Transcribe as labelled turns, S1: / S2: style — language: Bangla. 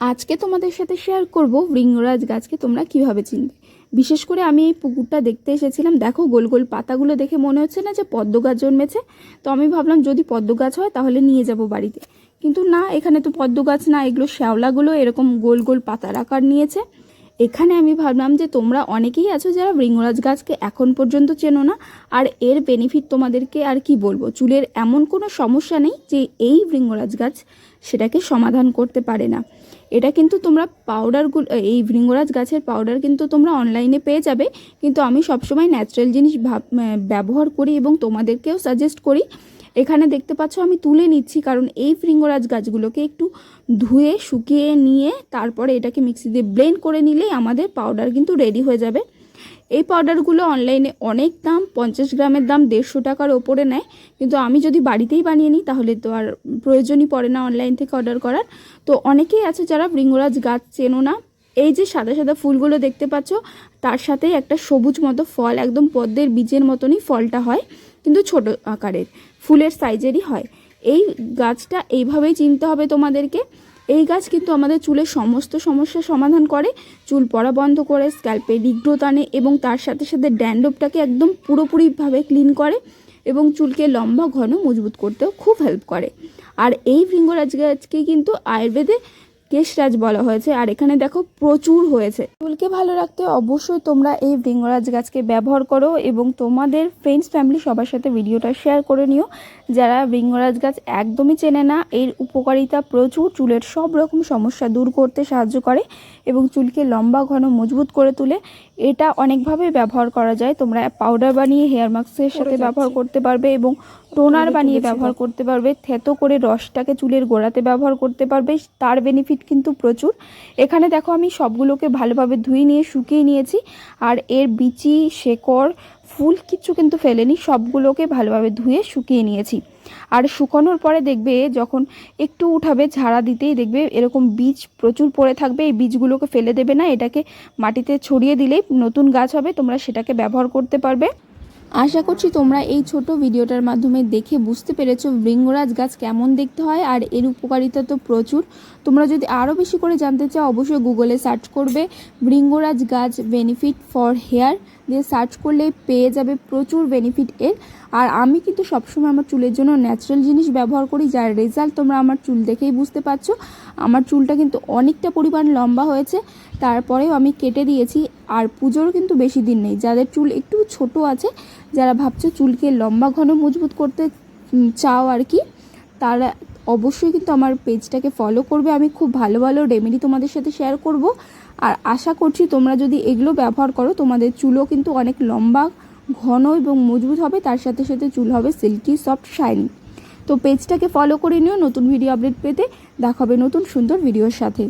S1: আজকে তোমাদের সাথে শেয়ার করব ভৃঙ্গরাজ গাছকে তোমরা কীভাবে চিনবে। বিশেষ করে আমি এই পুকুরটা দেখতে এসেছিলাম। দেখো গোল গোল পাতাগুলো দেখে মনে হচ্ছে না যে পদ্ম গাছ জন্মেছে। তো আমি ভাবলাম যদি পদ্ম গাছ হয় তাহলে নিয়ে যাব বাড়িতে। কিন্তু না, এখানে তো পদ্ম গাছ না, এগুলো শ্যাওলাগুলো এরকম গোল গোল পাতার আকার নিয়েছে। এখানে আমি ভাবলাম যে তোমরা অনেকেই আছো যারা ভৃঙ্গরাজ গাছকে এখন পর্যন্ত চেনো না, আর এর বেনিফিট তোমাদেরকে আর কি বলব? চুলের এমন কোনো সমস্যা নেই যে এই ভৃঙ্গরাজ গাছ সেটাকে সমাধান করতে পারে না। এটা কিন্তু তোমরা পাউডারগুলো এই ভৃঙ্গরাজ গাছের পাউডার কিন্তু তোমরা অনলাইনে পেয়ে যাবে। কিন্তু আমি সবসময় ন্যাচারাল জিনিস ভাব ব্যবহার করি এবং তোমাদেরকেও সাজেস্ট করি। এখানে দেখতে পাচ্ছ, আমি তুলে নিচ্ছি, কারণ এই ভৃঙ্গরাজ গাছগুলোকে একটু ধুয়ে, শুকিয়ে নিয়ে তারপরে এটাকে মিক্সি দিয়ে ব্লেন্ড করে নিলেই আমাদের পাউডার কিন্তু রেডি হয়ে যাবে। এই পাউডারগুলো অনলাইনে অনেক দাম, পঞ্চাশ গ্রামের দাম, দেড়শো টাকার ওপরে নেয়। কিন্তু আমি যদি বাড়িতেই বানিয়ে নিই, তাহলে তো আর প্রয়োজনই পড়ে না অনলাইন থেকে অর্ডার করার। তো অনেকেই আছে যারা ভৃঙ্গরাজ গাছ চেনো না এই যে সাদা সাদা ফুলগুলো দেখতে পাচ্ছ, তার সাথেই একটা সবুজ মতো ফল, একদম পদ্মের বীজের মতনই ফলটা হয়, কিন্তু ছোট আকারের, ফুলের সাইজেরই হয়। এই গাছটা এইভাবেই চিনতে হবে তোমাদেরকে। এই গাছ কিন্তু আমাদের চুলের সমস্ত সমস্যার সমাধান করে, চুল পড়া বন্ধ করে, স্ক্যাল্পে রিগ্রোথ আনে এবং তার সাথে সাথে ড্যান্ডপটাকে একদম পুরোপুরিভাবে ক্লিন করে এবং চুলকে লম্বা, ঘন, মজবুত করতেও খুব হেল্প করে। আর এই ভৃঙ্গরাজ গাছকে কিন্তু আয়ুর্বেদে কেশরাজ বলা হয়েছে। আর এখানে দেখো প্রচুর হয়েছে। চুলকে ভালো রাখতে অবশ্যই তোমরা এই ভৃঙ্গরাজ গাছকে ব্যবহার করো এবং তোমাদের ফ্রেন্ডস ফ্যামিলি সবার সাথে ভিডিওটা শেয়ার করে নিও। যারা ভৃঙ্গরাজ গাছ একদমই চেনে না এর উপকারিতা প্রচুর। চুলের সব রকম সমস্যা দূর করতে সাহায্য করে এবং চুলকে লম্বা ঘন মজবুত করে তুলে। এটা অনেকভাবে ব্যবহার করা যায়। তোমরা পাউডার বানিয়ে হেয়ার মাস্কের সাথে ব্যবহার করতে পারবে এবং টোনার বানিয়ে ব্যবহার করতে পারবে। থেতো করে রসটাকে চুলের গোড়াতে ব্যবহার করতে পারবে। তার বেনিফিট কিন্তু প্রচুর। এখানে দেখো আমি সবগুলোকে ভালোভাবে ধুয়ে নিয়ে, শুকিয়ে নিয়েছি। আর এর বিচি, শেকড়, ফুল কিচ্ছু কিন্তু ফেলেনি, সবগুলোকে ভালোভাবে ধুয়ে, শুকিয়ে নিয়েছি। আর শুকানোর পরে দেখবে যখন একটু উঠাবে, ঝাড়া দিতেই দেখবে এরকম বীজ প্রচুর পড়ে থাকবে, এই বীজগুলোকে ফেলে দেবে না, এটাকে মাটিতে ছড়িয়ে দিলেই নতুন গাছ হবে, তোমরা সেটাকে ব্যবহার করতে পারবে। আশা করছি তোমরা এই ছোট ভিডিওটার মাধ্যমে দেখে বুঝতে পেরেছ বৃঙ্গরাজ গাছ কেমন দেখতে হয় আর এর উপকারিতা তো প্রচুর। তোমরা যদি আরও বেশি করে জানতে চাও, অবশ্যই গুগলে সার্চ করবে বৃঙ্গরাজ গাছ বেনিফিট ফর হেয়ার। দিয়ে সার্চ করলে পেয়ে যাবে প্রচুর বেনিফিট এর। আর আমি কিন্তু সবসময় আমার চুলের জন্য ন্যাচারাল জিনিস ব্যবহার করি, যার রেজাল্ট তোমরা আমার চুল দেখেই বুঝতে পারছ। আমার চুলটা কিন্তু অনেকটা পরিমাণ লম্বা হয়েছে, তারপরেও আমি কেটে দিয়েছি। আর পুজোর কিন্তু বেশি দিন নেই, যাদের চুল একটু ছোট আছে, যারা ভাবছ চুলকে লম্বা ঘন মজবুত করতে চাও আর কি, তারা অবশ্যই কিন্তু আমার পেজটাকে ফলো করবে। আমি খুব ভালো ভালো রেমেডি তোমাদের সাথে শেয়ার করব। আর আশা করছি তোমরা যদি এগুলো ব্যবহার করো, তোমাদের চুলও কিন্তু অনেক লম্বা, ঘন এবং মজবুত হবে। তার সাথে সাথে চুল হবে সিল্কি সফট শাইনি তো পেজটাকে ফলো করে নিও, নতুন ভিডিও আপডেট পেতে। দেখাবে নতুন সুন্দর ভিডিওর সাথে।